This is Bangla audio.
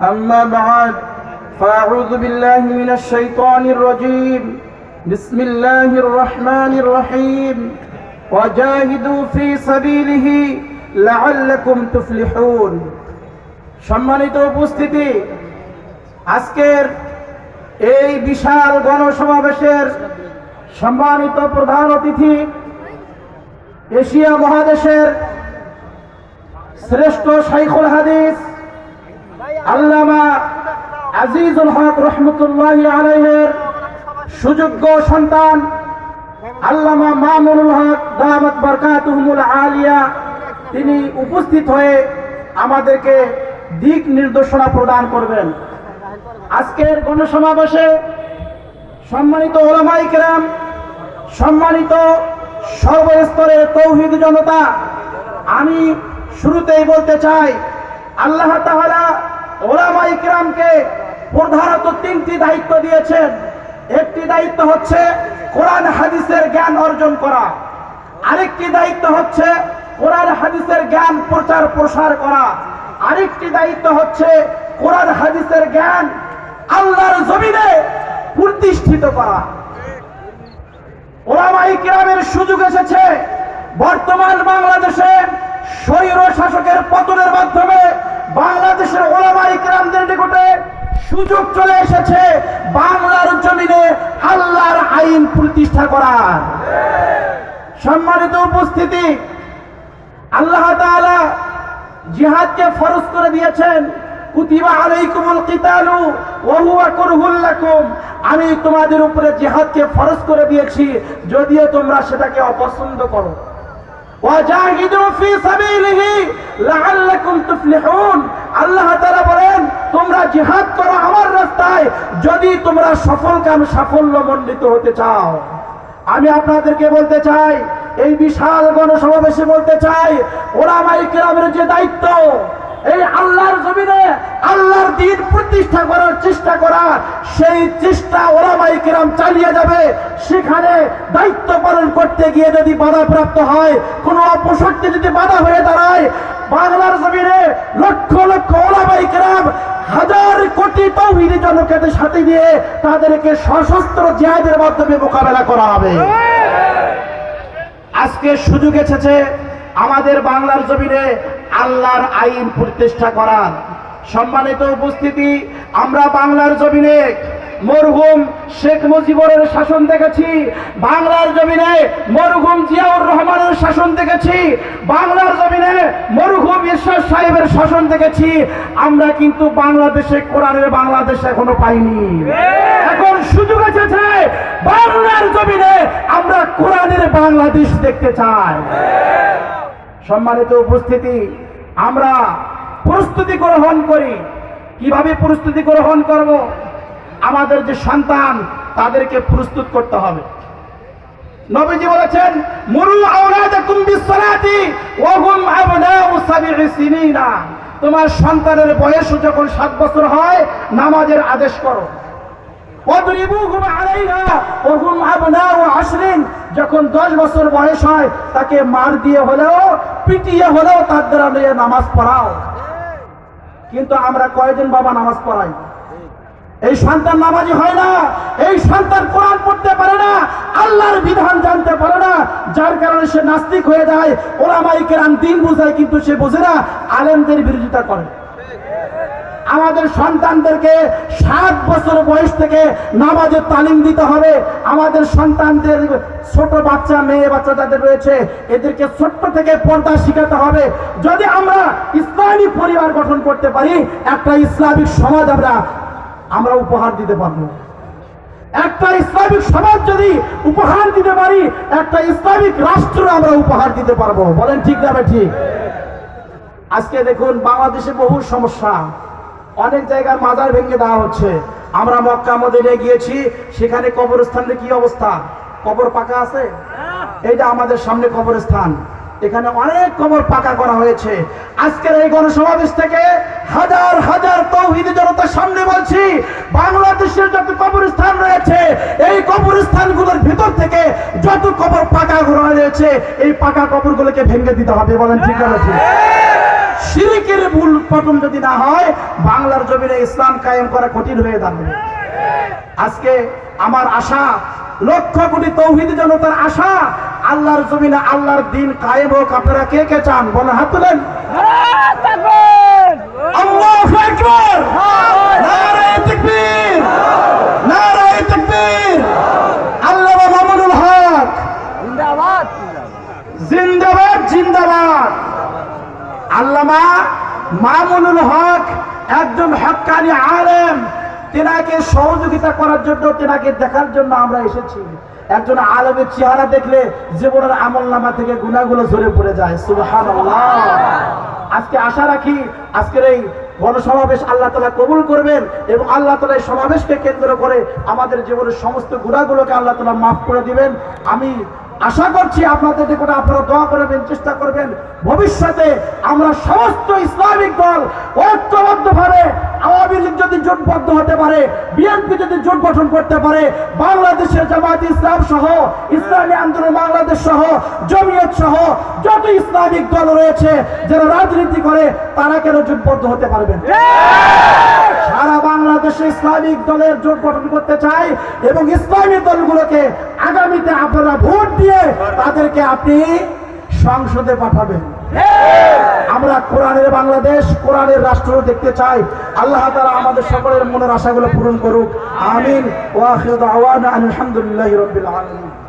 أما بعد فأعوذ بالله من الشيطان الرجيم بسم الله الرحمن الرحيم وجاهدوا في سبيله لعلكم تفلحون সম্মানিত উপস্থিতি আজকের এই বিশাল গণসমাবেশের সম্মানিত প্রধান অতিথি এশিয়া মহাদেশের শ্রেষ্ঠ শাইখুল হাদিস আল্লামা আজিজুল হক রহমতুল্লাহ আলাইহের সুযোগ্য সন্তান আল্লামা মামুনুল হক দামাত বরকাতুহমুল আলিয়া। তিনি উপস্থিত হয়ে আমাদেরকে দিক নির্দেশনা প্রদান করবেন। আজকের গণসমাবেশে সম্মানিত ওলামাই কেরাম, সম্মানিত সর্বস্তরের তৌহিদ জনতা, আমি শুরুতেই বলতে চাই, আল্লাহ তাআলা ওলামাই কিরামকে প্রধানত তিনটি দায়িত্ব দিয়েছেন। একটি দায়িত্ব হচ্ছে কোরআন, হাদিসের জ্ঞান অর্জন করা। আরেকটি দায়িত্ব হচ্ছে কোরআন, হাদিসের জ্ঞান প্রচার, প্রসার করা। আরেকটি দায়িত্ব হচ্ছে কোরআন, হাদিসের জ্ঞান আল্লাহর জমিনে প্রতিষ্ঠিত করা। ওলামাই কিরামের সুযোগ এসেছে। বর্তমান বাংলাদেশে স্বৈর শাসকের পতনের মাধ্যমে বাংলাদেশের ওলামাই কিরামদের নিকটে সুযোগ চলে এসেছে বাংলার জমিনে আল্লাহর আইন প্রতিষ্ঠা করার। সম্মানিত উপস্থিতি, আল্লাহ জিহাদকে ফরজ করে দিয়েছেন। আমি তোমাদের উপরে জিহাদকে ফরজ করে দিয়েছি, যদিও তোমরা সেটাকে অপছন্দ করো। আল্লাহ বলেন তোমরা জিহাদ করো আমার রাস্তায়। যদি তোমরা সফলকাম সাফল্যমণ্ডিত হতে চাও। আমি আপনাদেরকে বলতে চাই, এই বিশাল গণসমাবেশে বলতে চাই ওলামাই কেরামের যে দায়িত্ব, এই আল্লাহর জমিনে আল্লাহর দিন প্রতিষ্ঠা করার চেষ্টা করা, সেই চেষ্টা ওলামাই কেরাম চালিয়ে যাবে। সেখানে দায়িত্ব পালন করতে গিয়ে যদি বাধা প্রাপ্ত হয়, কোনো অপশক্তি যদি বাধা হয়ে দাঁড়ায়, বাংলার জমিনে লক্ষ লক্ষ ওলামাই হাজার কোটি তৌহিদি জনকেদের সাথে নিয়ে তাদেরকে সশস্ত্র জিহাদের মাধ্যমে মোকাবেলা করা হবে। আজকে সুযোগ এসেছে আমাদের বাংলার জমিনে আল্লাহর আইন প্রতিষ্ঠা করার। সম্মানিত উপস্থিতি, আমরা বাংলার জমিনে মরহুম শেখ মুজিবুরের শাসন দেখেছি। বাংলার জমিনে মরহুম জিয়াউর রহমানের শাসন দেখেছি। বাংলার জমিনে মরহুম ঈশ্বর সাহেবের শাসন দেখেছি। আমরা কিন্তু বাংলাদেশে কোরআনের বাংলাদেশ এখনও পাইনি। এখন সুযোগ এসেছে বাংলার জমিনে আমরা কোরআনের বাংলাদেশ দেখতে চাই। সম্মানিত উপস্থিতি আমরা প্রস্তুতি গ্রহণ করি। কীভাবে প্রস্তুতি গ্রহণ করব? আমাদের যে সন্তান, তাদেরকে প্রস্তুত করতে হবে। নবীজি বলেছেন, মুরু আওলাদাকুম বিসসালাতি ওয়া হুম আবনাউ সাবঈ সিনিনা। তোমার সন্তানের বয়স যখন সাত বছর হয়, নামাজের আদেশ করো। ওয়াদরিবুহুম আলাইহা ওয়া হুম আবনাউ আশরিন। যখন দশ বছর বয়স হয়, তাকে মার দিয়ে হলেও, পিটিয়ে হলেও তার দ্বারা নিয়ে নামাজ পড়াও। কিন্তু আমরা কয়জন বাবা নামাজ পড়াই? এই সন্তান নামাজি হয় না, এই সন্তান কোরআন পড়তে পারে না, আল্লাহর বিধান জানতে পারে না, যার কারণে সে নাস্তিক হয়ে যায়, ওলামাই কেরাম দিন বুঝায়, কিন্তু সে বোঝে না, আলেমদের বিরোধিতা করে। আমাদের সন্তানদেরকে সাত বছর বয়স থেকে নামাজের তালিম দিতে হবে। আমাদের সন্তানদের ছোট বাচ্চা, মেয়ে বাচ্চা যাদের রয়েছে, এদেরকে ছোট্ট থেকে পর্দা শিখাতে হবে। যদি আমরা ইসলামী পরিবার গঠন করতে পারি, একটা ইসলামিক সমাজ আমরা আমরা উপহার দিতে পারব। একটা ইসলামিক সমাজ যদি উপহার দিতে পারি, একটা ইসলামিক রাষ্ট্র আমরা উপহার দিতে পারব। বলেন ঠিক না ঠিক? আজকে দেখুন, বাংলাদেশে বহু সমস্যা। অনেক জায়গার মাজার ভেঙে দেওয়া হচ্ছে। আমরা মক্কা মদিনে গিয়েছি, সেখানে কবরস্থানের কি অবস্থা? কবর পাকা আছে? এইটা আমাদের সামনে কবরস্থান। এখানে অনেক কবর পাকা করা হয়েছে। আজকের এই গণসমাবেশ থেকে হাজার হাজার তৌহিদ বলছি বাংলাদেশের যত কবরস্থান রয়েছে এই কবরস্থানগুলোর ভিতর থেকে যত কবর পাকা রয়েছে এই পাকা কবরগুলোকে ভেঙে দিতে হবে বলেন ঠিক আছে শিরিকের ভুল পতন যদি না হয় বাংলার জমিনে ইসলাম কায়েম করা কঠিন হয়ে দাঁড়াবে। আজকে আমার আশা লক্ষ কোটি তৌহিদ জনতার আশা আল্লাহর জমিনে আল্লাহর দিন কায়েম হোক। আপনারা কে কে চান? বলে হাত তুলেন। আল্লাহু তাকবীর। নারায়ে তাকবীর। আল্লামা মামুনুল হক। জিন্দাবাদ। জিন্দাবাদ আল্লামা মামুনুল হক একজন আলেম। তেনাকে সহযোগিতা করার জন্য তেনাকে দেখার জন্য আমরা এসেছি। একজন আলেমের চেহারা দেখলে জীবনের আমল নামা থেকে গুণাগুলো ঝরে পড়ে যায়। সুবহানাল্লাহ। আজকে আশা রাখি আজকের এই গণসমাবেশ আল্লাহ তালা কবুল করবেন এবং আল্লাহ তালা এই সমাবেশকে কেন্দ্র করে আমাদের জীবনের সমস্ত গুণাগুলোকে আল্লাহ তালা মাফ করে দিবেন। আমি আশা করছি আপনাদের নিকটে আপনারা দোয়া করবেন, চেষ্টা করবেন। ভবিষ্যতে আমরা সমস্ত ইসলামিক দল ঐক্যবদ্ধভাবে জোটবদ্ধ হতে পারে বিএনপি যদি জোট গঠন করতে পারে বাংলাদেশের জামাত ইসলাম সহ, ইসলামী আন্দোলন বাংলাদেশ সহ, জমিয়ত সহ, যত ইসলামিক দল রয়েছে, যারা রাজনীতি করে, তারা কেন জোটবদ্ধ হতে পারবেন সারা বাংলাদেশে ইসলামিক দলের জোট গঠন করতে চাই এবং ইসলামী দলগুলোকে আগামীতে আপনারা ভোট দিয়ে তাদেরকে আপনি সংসদে পাঠাবেন। আমরা কোরআনের বাংলাদেশ, কোরআনের রাষ্ট্র দেখতে চাই। আল্লাহ তারা আমাদের সকলের মনের আশাগুলো পূরণ করুক। আমিন। ওয়াহিদ আওয়ান আলহামদুলিল্লাহ রবিল আলামিন।